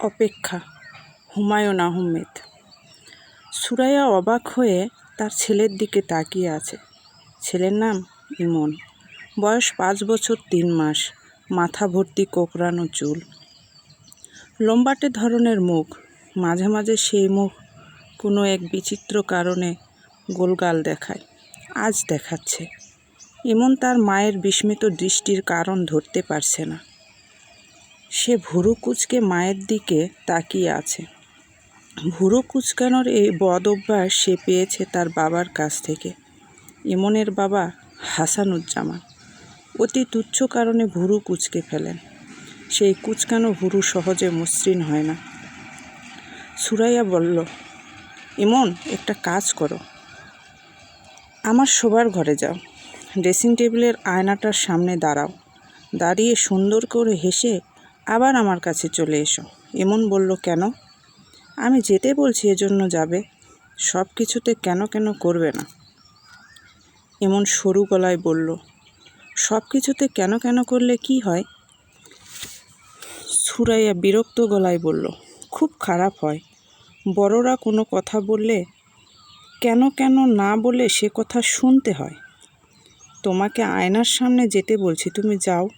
অপেক্ষা, হুমায়ুন আহমেদ। সুরাইয়া অবাক হয়ে তার ছেলের দিকে তাকিয়ে আছে। ছেলের নাম ইমন। বয়স পাঁচ বছর তিন মাস, মাথা ভর্তি কোকড়ানো চুল। লম্বাটে ধরনের মুখ, মাঝে মাঝে সেই মুখ কোনো এক বিচিত্র কারণে গোলগাল দেখায়, আজ দেখাচ্ছে। ইমন তার মায়ের বিস্মিত দৃষ্টির কারণ ধরতে পারছে না। সে ভুরু কুচকে মায়ের দিকে তাকিয়ে আছে। ভুরু কুচকানোর এই বদ অভ্যাস সে পেয়েছে তার বাবার কাছ থেকে। ইমনের বাবা হাসানুজ্জামান অতি তুচ্ছ কারণে ভুরু কুচকে ফেলেন। সেই কুচকানো ভুরু সহজে মসৃণ হয় না। সুরাইয়া বলল, ইমন, একটা কাজ করো। আমার শোবার ঘরে যাও। ড্রেসিং টেবিলের আয়নাটার সামনে দাঁড়াও। দাঁড়িয়ে সুন্দর করে হেসে আবার আমার কাছে চলে এসো। এমন বলল কেন? আমি যেতে বলছি, এজন্য যাবে। সব কিছুতে কেন কেন করবে না। এমন সরু গলায় বলল, সব কিছুতে কেন কেন করলে কি হয়? সুরাইয়া বিরক্ত গলায় বলল, খুব খারাপ হয়। বড়রা কোনো কথা বললে, কেন কেন না বলে সে কথা শুনতে হয়। তোমাকে আয়নার সামনে যেতে বলছি, তুমি যাও।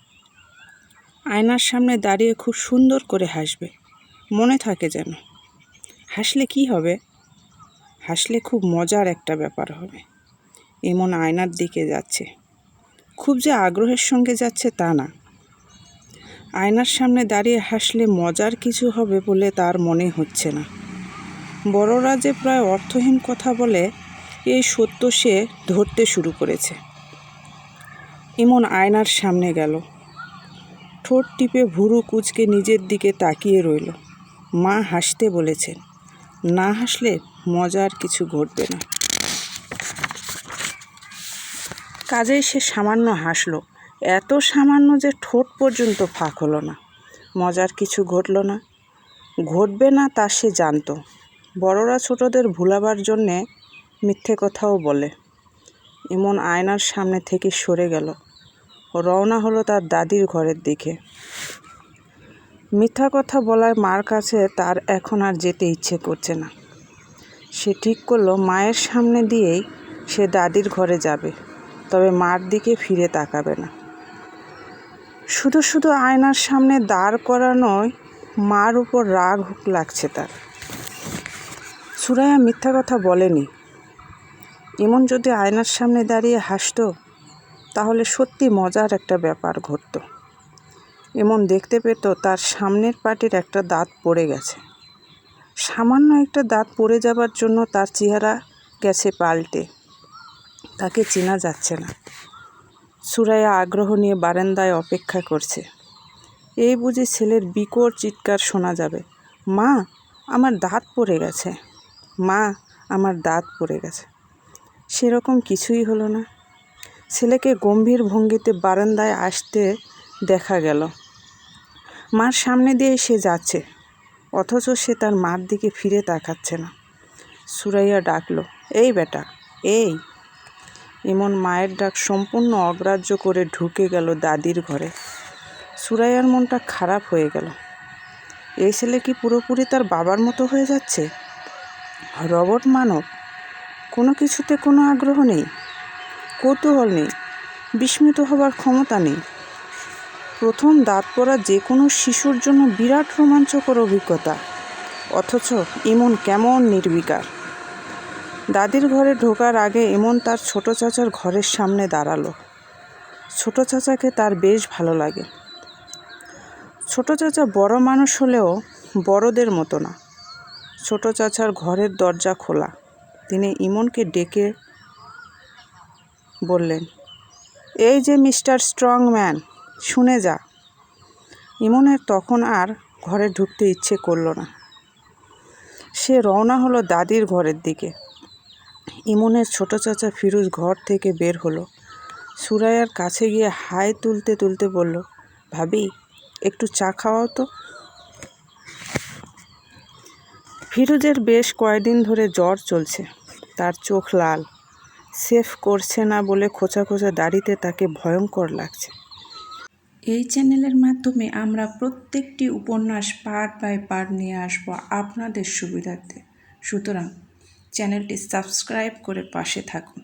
আয়নার সামনে দাঁড়িয়ে খুব সুন্দর করে হাসবে। মনে থাকে যেন। হাসলে কি হবে? হাসলে খুব মজার একটা ব্যাপার হবে। এমন আয়নার দিকে যাচ্ছে। খুব যে আগ্রহের সঙ্গে যাচ্ছে তা না। আয়নার সামনে দাঁড়িয়ে হাসলে মজার কিছু হবে বলে তার মনে হচ্ছে না। বড়রা যে প্রায় অর্থহীন কথা বলে, এই সত্য সে ধরতে শুরু করেছে। এমন আয়নার সামনে গেল। ঠোঁট টিপে ভুরু কুচকে নিজের দিকে তাকিয়ে রইল। মা হাসতে বলেছেন, না হাসলে মজার কিছু ঘটবে না। কাজেই সে সামান্য হাসলো। এত সামান্য যে ঠোঁট পর্যন্ত ফাঁক হলো না। মজার কিছু ঘটল না। ঘটবে না তা সে জানতো। বড়রা ছোটদের ভুলাবার জন্যে মিথ্যে কথাও বলে। এমন আয়নার সামনে থেকে সরে গেল। রওনা হলো তার দাদির ঘরের দিকে। মিথ্যা কথা বলায় মার কাছে তার এখন আর যেতে ইচ্ছে করছে না। সে ঠিক করল মায়ের সামনে দিয়েই সে দাদির ঘরে যাবে, তবে মার দিকে ফিরে তাকাবে না। শুধু শুধু আয়নার সামনে দাঁড় করানোয় মার উপর রাগ লাগছে তার। সুরাইয়া মিথ্যা কথা বলেনি। এমন যদি আয়নার সামনে দাঁড়িয়ে হাসতো তাহলে সত্যি মজার একটা ব্যাপার ঘটত। এমন দেখতে পেত তার সামনের পাটির একটা দাঁত পড়ে গেছে। সামান্য একটা দাঁত পড়ে যাবার জন্য তার চেহারা গেছে পাল্টে। তাকে চেনা যাচ্ছে না। সুরাইয়া আগ্রহ নিয়ে বারান্দায় অপেক্ষা করছে। এই বুঝি ছেলের বিকট চিৎকার শোনা যাবে। মা, আমার দাঁত পড়ে গেছে। মা, আমার দাঁত পড়ে গেছে। সেরকম কিছুই হলো না। ছেলেকে গম্ভীর ভঙ্গিতে বারান্দায় আসতে দেখা গেল। মার সামনে দিয়ে সে যাচ্ছে, অথচ সে তার মার দিকে ফিরে তাকাচ্ছে না। সুরাইয়া ডাকলো, এই বেটা, এই। এমন মায়ের ডাক সম্পূর্ণ অগ্রাহ্য করে ঢুকে গেল দাদির ঘরে। সুরাইয়ার মনটা খারাপ হয়ে গেল। এই ছেলে কি পুরোপুরি তার বাবার মতো হয়ে যাচ্ছে? রবট মানব? কোনো কিছুতে কোনো আগ্রহ নেই? কৌতূহল নেই, বিস্মিত হবার ক্ষমতা নেই। প্রথম দাঁত পড়া যে কোনো শিশুর জন্য বিরাট রোমাঞ্চকর অভিজ্ঞতা, অথচ ইমন কেমন নির্বিকার। দাদির ঘরে ঢোকার আগে এমন তার ছোট চাচার ঘরের সামনে দাঁড়াল। ছোট চাচাকে তার বেশ ভালো লাগে। ছোট চাচা বড় মানুষ হলেও বড়দের মতো না। ছোট চাচার ঘরের দরজা খোলা। তিনি ইমনকে ডেকে বললেন, এই যে মিস্টার স্ট্রং ম্যান শুনে যা। ইমনের তখন আর ঘরে ঢুকতে ইচ্ছে করল না। সে রওনা হলো দাদির ঘরের দিকে। ইমনের ছোট চাচা ফিরোজ ঘর থেকে বের হলো। সুরাইয়ার কাছে গিয়ে হাই তুলতে তুলতে বলল, ভাবি, একটু চা খাওয়াও তো। ফিরোজের বেশ কয়েকদিন ধরে জ্বর চলছে, তার চোখ লাল। সেফ করছে না বলে খোঁচা খোঁচা দাড়িতে তাকে ভয়ঙ্কর লাগছে। এই চ্যানেলের মাধ্যমে আমরা প্রত্যেকটি উপন্যাস পার্ট বাই পার্ট নিয়ে আসব আপনাদের সুবিধার্থে। সুতরাং চ্যানেলটি সাবস্ক্রাইব করে পাশে থাকুন।